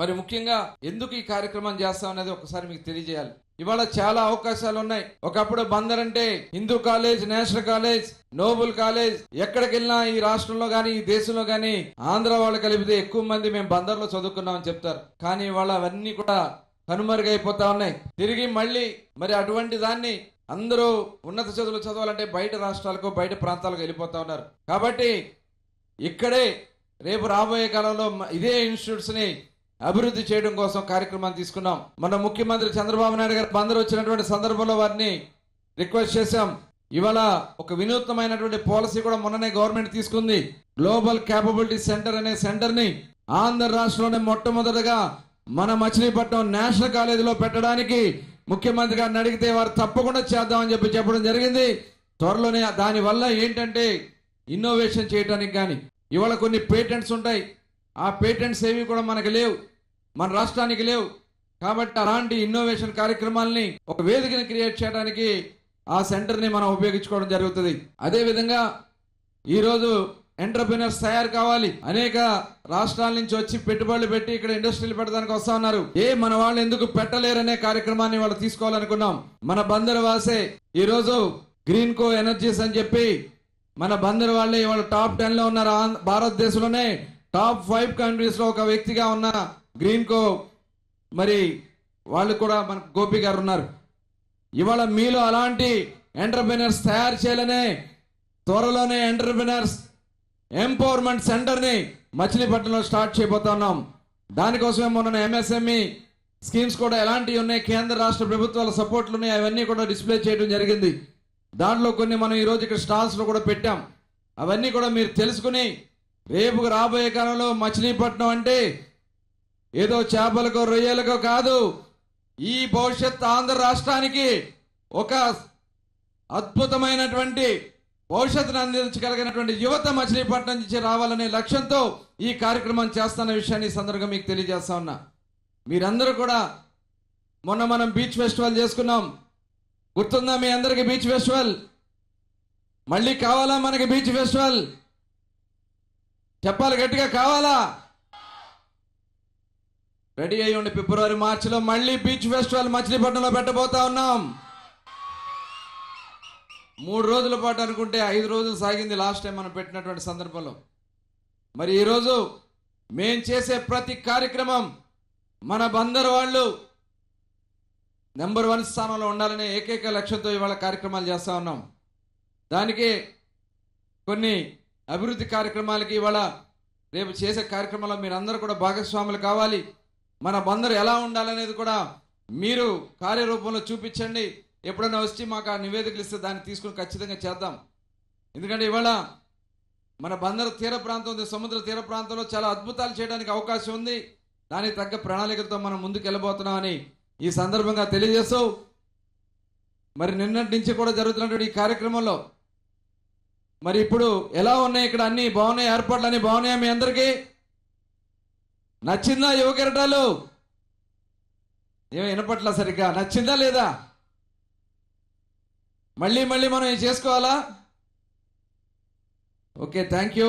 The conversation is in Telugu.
మరి ముఖ్యంగా ఎందుకు ఈ కార్యక్రమం చేస్తాం అనేది ఒకసారి మీకు తెలియజేయాలి. ఇవాళ చాలా అవకాశాలు ఉన్నాయి. ఒకప్పుడు బందర్ అంటే Hindu college national college noble college ఎక్కడికి వెళ్ళినా ఈ రాష్ట్రంలో కానీ ఈ దేశంలో కానీ ఆంధ్ర వాళ్ళు కలిపితే ఎక్కువ మంది మేము బందర్లో చదువుకున్నామని చెప్తారు. కానీ ఇవాళ అవన్నీ కూడా కనుమరుగైపోతా ఉన్నాయి. తిరిగి మళ్ళీ మరి అటువంటి దాన్ని అందరూ ఉన్నత చదువులు చదవాలంటే బయట రాష్ట్రాలకు బయట ప్రాంతాలకు వెళ్ళిపోతా ఉన్నారు. కాబట్టి ఇక్కడే రేపు రాబోయే కాలంలో ఇదే ఇన్స్టిట్యూట్స్ని అభివృద్ధి చేయడం కోసం కార్యక్రమాన్ని తీసుకున్నాం. మన ముఖ్యమంత్రి చంద్రబాబు నాయుడు గారు బందరు వచ్చినటువంటి సందర్భంలో వారిని రిక్వెస్ట్ చేశాం. ఇవాళ ఒక వినూత్నమైనటువంటి పాలసీ కూడా మొన్ననే గవర్నమెంట్ తీసుకుంది. గ్లోబల్ క్యాపబిలిటీ సెంటర్ అనే సెంటర్ని ఆంధ్ర రాష్ట్రంలోనే మొట్టమొదటగా మన మచిలీపట్నం నేషనల్ కాలేజీలో పెట్టడానికి ముఖ్యమంత్రి గారిని అడిగితే వారు తప్పకుండా చేద్దామని చెప్పి చెప్పడం జరిగింది. త్వరలోనే దానివల్ల ఏంటంటే ఇన్నోవేషన్ చేయడానికి కానీ ఇవాళ కొన్ని పేటెంట్స్ ఉంటాయి. ఆ పేటెంట్స్ ఏవి కూడా మనకు లేవు. మన రాష్ట్రానికి లేవు. కాబట్టి అలాంటి ఇన్నోవేషన్ కార్యక్రమాల్ని ఒక వేదికని క్రియేట్ చేయడానికి ఆ సెంటర్ని మనం ఉపయోగించుకోవడం జరుగుతుంది. అదేవిధంగా ఈరోజు ఎంటర్ప్రినర్స్ తయారు కావాలి. అనేక రాష్ట్రాల నుంచి వచ్చి పెట్టుబడులు పెట్టి ఇక్కడ ఇండస్ట్రీలు పెట్టడానికి వస్తా ఉన్నారు. ఏ మన వాళ్ళు ఎందుకు పెట్టలేరనే కార్యక్రమాన్ని వాళ్ళు తీసుకోవాలనుకున్నాం. మన బందరు వాసే ఈరోజు గ్రీన్ కో ఎనర్జీస్ అని చెప్పి మన బందరు వాళ్ళే ఇవాళ టాప్ టెన్లో ఉన్నారు భారతదేశంలోనే టాప్ ఫైవ్ కంట్రీస్లో ఒక వ్యక్తిగా ఉన్న గ్రీన్ కో మరి వాళ్ళు కూడా మన గోపి గారు ఉన్నారు. ఇవాళ మీలో అలాంటి ఎంటర్ప్రినర్స్ తయారు చేయాలనే త్వరలోనే ఎంటర్ప్రినర్స్ ఎంపవర్మెంట్ సెంటర్ని మచిలీపట్నంలో స్టార్ట్ చేయబోతున్నాం దానికోసమే మొన్న ఎంఎస్ఎంఈ స్కీమ్స్ కూడా ఎలాంటివి ఉన్నాయి కేంద్ర రాష్ట్ర ప్రభుత్వాల సపోర్ట్లు ఉన్నాయి అవన్నీ కూడా డిస్ప్లే చేయడం జరిగింది. దాంట్లో కొన్ని మనం ఈ రోజు ఇక్కడ స్టాల్స్లో కూడా పెట్టాం. అవన్నీ కూడా మీరు తెలుసుకుని రేపు రాబోయే కాలంలో మచిలీపట్నం అంటే ఏదో చేపలకో రొయ్యలకో కాదు. ఈ భవిష్యత్ ఆంధ్ర రాష్ట్రానికి ఒక అద్భుతమైనటువంటి భవిష్యత్తును అందించగలిగినటువంటి యువత మచిలీపట్నం నుంచి రావాలనే లక్ష్యంతో ఈ కార్యక్రమం చేస్తున్న విషయాన్ని సందర్భంగా మీకు తెలియజేస్తా ఉన్నా. మీరందరూ కూడా మొన్న మనం బీచ్ ఫెస్టివల్ చేసుకున్నాం. గుర్తుందా మీ అందరికి బీచ్ ఫెస్టివల్? మళ్ళీ కావాలా మనకి బీచ్ ఫెస్టివల్? చెప్పాలి గట్టిగా కావాలా? రెడీ అయ్యి ఉండి ఫిబ్రవరి మార్చిలో మళ్ళీ బీచ్ ఫెస్టివల్ మచిలీపట్నంలో పెట్టబోతా ఉన్నాం. మూడు రోజుల పాటు అనుకుంటే ఐదు రోజులు సాగింది లాస్ట్ టైం మనం పెట్టినటువంటి సందర్భంలో. మరి ఈరోజు మేం చేసే ప్రతి కార్యక్రమం మన బందరు వాళ్ళు నెంబర్ వన్ స్థానంలో ఉండాలనే ఏకైక లక్ష్యంతో ఇవాళ కార్యక్రమాలు చేస్తూ ఉన్నాం. దానికి కొన్ని అభివృద్ధి కార్యక్రమాలకి ఇవాళ రేపు చేసే కార్యక్రమంలో మీరందరూ కూడా భాగస్వాములు కావాలి. మన బందరు ఎలా ఉండాలనేది కూడా మీరు కార్యరూపంలో చూపించండి. ఎప్పుడైనా వచ్చి మాకు ఆ నివేదికలు ఇస్తే దాన్ని తీసుకుని ఖచ్చితంగా చేద్దాం. ఎందుకంటే ఇవాళ మన బందరు తీర ప్రాంతం ఉంది. సముద్ర తీర ప్రాంతంలో చాలా అద్భుతాలు చేయడానికి అవకాశం ఉంది. దానికి తగ్గ ప్రణాళికలతో మనం ముందుకు వెళ్ళబోతున్నామని ఈ సందర్భంగా తెలియజేస్తూ మరి నిన్నటి నుంచి కూడా జరుగుతున్నటువంటి ఈ కార్యక్రమంలో మరి ఇప్పుడు ఎలా ఉన్నాయి ఇక్కడ అన్ని? బాగున్నాయి ఏర్పాట్లు అన్ని? బాగున్నాయా మీ అందరికీ? నచ్చిందా యువకెరటాలు ఏమో వినపట్ల సరిగ్గా? నచ్చిందా లేదా? మళ్ళీ మళ్ళీ మనం ఇది చేసుకోవాలా? Okay thank you.